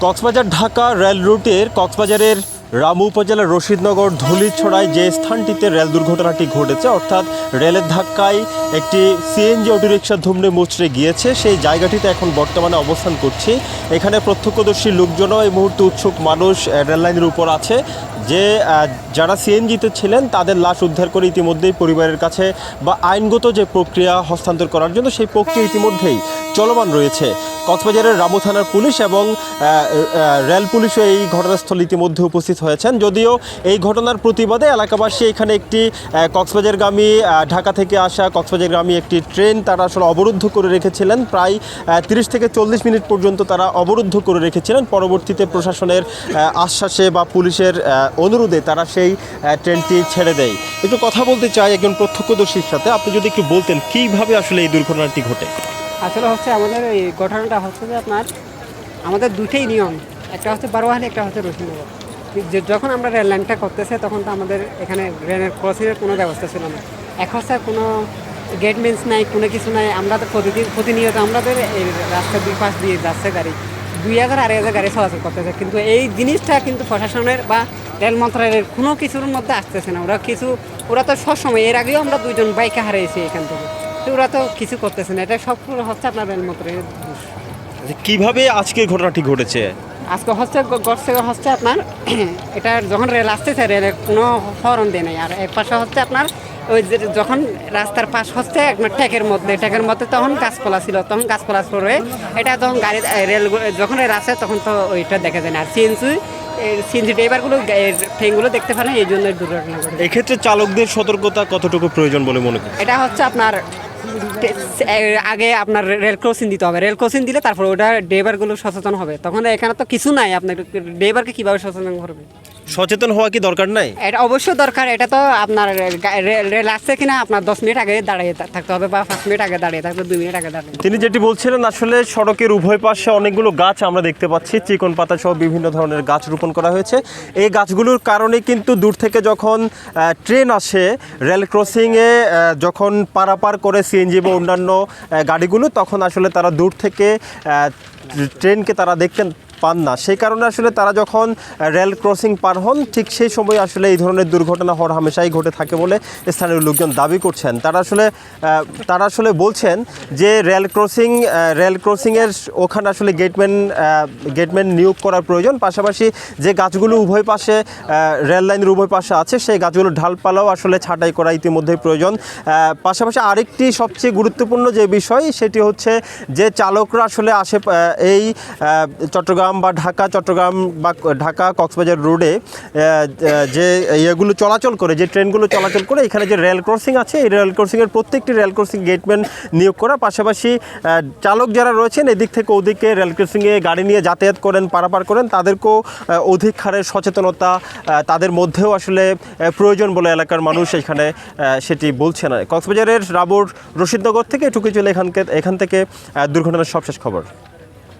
Cox's Bazar Dhaka rail রুটের কক্সবাজারের রামু উপজেলার রশিদনগর ধুলিছড়ায় যে স্থানটিতে রেল দুর্ঘটনাটি ঘটেছে অর্থাৎ রেলের ধাক্কায় একটি সিএনজি অটোরিকশা ধুমড়ে মুচড়ে গিয়েছে সেই জায়গাটিতে এখন বর্তমানে অবস্থান করছি। এখানে প্রত্যক্ষদর্শী লোকজনও এই মুহূর্তে উৎসুক মানুষ আহ, রেল লাইনের উপর আছে। যে যারা সিএনজিতে ছিলেন তাদের লাশ উদ্ধার করে ইতিমধ্যেই পরিবারের কাছে বা আইনগত যে প্রক্রিয়া হস্তান্তর করার জন্য সেই প্রক্রিয়া ইতিমধ্যেই চলমান রয়েছে। কক্সবাজারের রামু থানার পুলিশ এবং রেল পুলিশও এই ঘটনাস্থলে ইতিমধ্যে উপস্থিত হয়েছেন। যদিও এই ঘটনার প্রতিবাদে এলাকাবাসী এখানে একটি কক্সবাজারগামী ঢাকা থেকে আসা কক্সবাজারগামী একটি ট্রেন তারা আসলে অবরুদ্ধ করে রেখেছিলেন। প্রায় তিরিশ থেকে চল্লিশ মিনিট পর্যন্ত তারা অবরুদ্ধ করে রেখেছিলেন। পরবর্তীতে প্রশাসনের আশ্বাসে বা পুলিশের অনুরোধে তারা সেই ট্রেনটি ছেড়ে দেয়। একটু কথা বলতে চাই একজন প্রত্যক্ষদর্শীর সাথে। আপনি যদি একটু বলতেন, কীভাবে আসলে এই দুর্ঘটনাটি ঘটে? আসলে হচ্ছে আমাদের এই ঘটনাটা হচ্ছে যে আপনার, আমাদের দুইটাই নিয়ম। একটা হচ্ছে বারোয়াহালি একটা হচ্ছে রসুনগর যখন আমরা রেল লাইনটা করতেছে তখন তো আমাদের এখানে রেলের ক্রসিংয়ের কোনো ব্যবস্থা ছিল না। এখন স্যার কোনো গেট মিন্স নাই কোনো কিছু নাই। আমরা তো প্রতিদিন প্রতিনিয়ত আমাদের এই রাস্তার দুই পাশ দিয়ে যাচ্ছে গাড়ি। দুই হাজার আড়াই হাজার গাড়ি চলাচল করতেছে। কিন্তু এই জিনিসটা কিন্তু প্রশাসনের বা রেল মন্ত্রণালয়ের কোনো কিছুর মধ্যে আসতেছে না। ওরা কিছু ওরা তো সবসময় এর আগেও আমরা দুইজন বাইকে হারিয়েছি এখান থেকে। তো ওরা তো কিছু করতেছে না। এটা সব হচ্ছে আপনার রেল মন্ত্রণালয়ের। আচ্ছা, কীভাবে আজকের ঘটনাটি ঘটেছে? আজকে হচ্ছে গড়ছে হচ্ছে আপনার এটা যখন রেল আসতেছে রেলের কোনো হরন দেয় নাই। আর এক পাশে হচ্ছে আপনার ওই যে যখন রাস্তার পাশ হচ্ছে আপনার ট্যাকের মধ্যে ট্যাকের মধ্যে তখন গাছপালা ছিল তখন গাছপালা পরে এটা তখন গাড়ি রেল যখন রেল আসে তখন তো ওইটা দেখা যায় না। আর সিএনসি সিএনসি ড্রাইভারগুলো ট্রেনগুলো দেখতে পারে না এই জন্য দুর্ঘটনা ঘটে এক্ষেত্রে চালকদের সতর্কতা কতটুকু প্রয়োজন বলে মনে করেন? এটা হচ্ছে আপনার আগে আপনার রেল ক্রসিং দিতে হবে। রেল ক্রসিং দিলে তারপর ওটা ড্রাইভারগুলো সচেতন হবে। তখন এখানে তো কিছু নাই। আপনার ড্রাইভারকে কীভাবে সচেতন করবে? সচেতন হওয়া কি দরকার নাই? এটা অবশ্যই দরকার এটা তো আপনার রেল আসছে কিনা আপনার দশ মিনিট আগে দাঁড়িয়ে থাকতে হবে বা পাঁচ মিনিট আগে দাঁড়িয়ে থাকতে দুই মিনিট আগে দাঁড়িয়ে তিনি যেটি বলছিলেন আসলে সড়কের উভয় পাশে অনেকগুলো গাছ আমরা দেখতে পাচ্ছি চিকন পাতা সহ বিভিন্ন ধরনের গাছ রোপণ করা হয়েছে। এই গাছগুলোর কারণে কিন্তু দূর থেকে যখন ট্রেন আসে রেল ক্রসিংয়ে যখন পারাপার করে সিএনজি বা অন্যান্য গাড়িগুলো তখন আসলে তারা দূর থেকে ট্রেনকে তারা দেখতে পান না। সেই কারণে আসলে তারা যখন রেল ক্রসিং পার হন ঠিক সেই সময় আসলে এই ধরনের দুর্ঘটনা হওয়ার হামেশাই ঘটে থাকে বলে স্থানীয় লোকজন দাবি করছেন। তারা আসলে তারা আসলে বলছেন যে রেল ক্রসিং রেল ক্রসিংয়ের ওখানে আসলে গেটম্যান গেটম্যান নিয়োগ করার প্রয়োজন। পাশাপাশি যে গাছগুলো উভয় পাশে রেল লাইনের উভয় পাশে আছে সেই গাছগুলো ঢালপালাও আসলে ছাঁটাই করা ইতিমধ্যেই প্রয়োজন। পাশাপাশি আরেকটি সবচেয়ে গুরুত্বপূর্ণ যে বিষয় সেটি হচ্ছে যে চালকরা আসলে আসে এই আহ, চট্টগ্রাম বা ঢাকা, চট্টগ্রাম বা ঢাকা কক্সবাজার রোডে যে ইয়েগুলো চলাচল করে, যে ট্রেনগুলো চলাচল করে, এখানে যে রেল ক্রসিং আছে, এই রেল ক্রসিংয়ের প্রত্যেকটি রেল ক্রসিং গেটম্যান নিয়োগ করা। পাশাপাশি চালক যারা রয়েছেন, এদিক থেকে ওদিকে রেল ক্রসিংয়ে গাড়ি নিয়ে যাতায়াত করেন, পারাপার করেন, তাদেরকেও অধিক হারে সচেতনতা তাদের মধ্যেও আসলে প্রয়োজন বলে এলাকার মানুষ এখানে সেটি বলছে না কক্সবাজারের রাবুর রশিদনগর থেকে এটুকু চলে এখানকে, এখান থেকে দুর্ঘটনার সবশেষ খবর।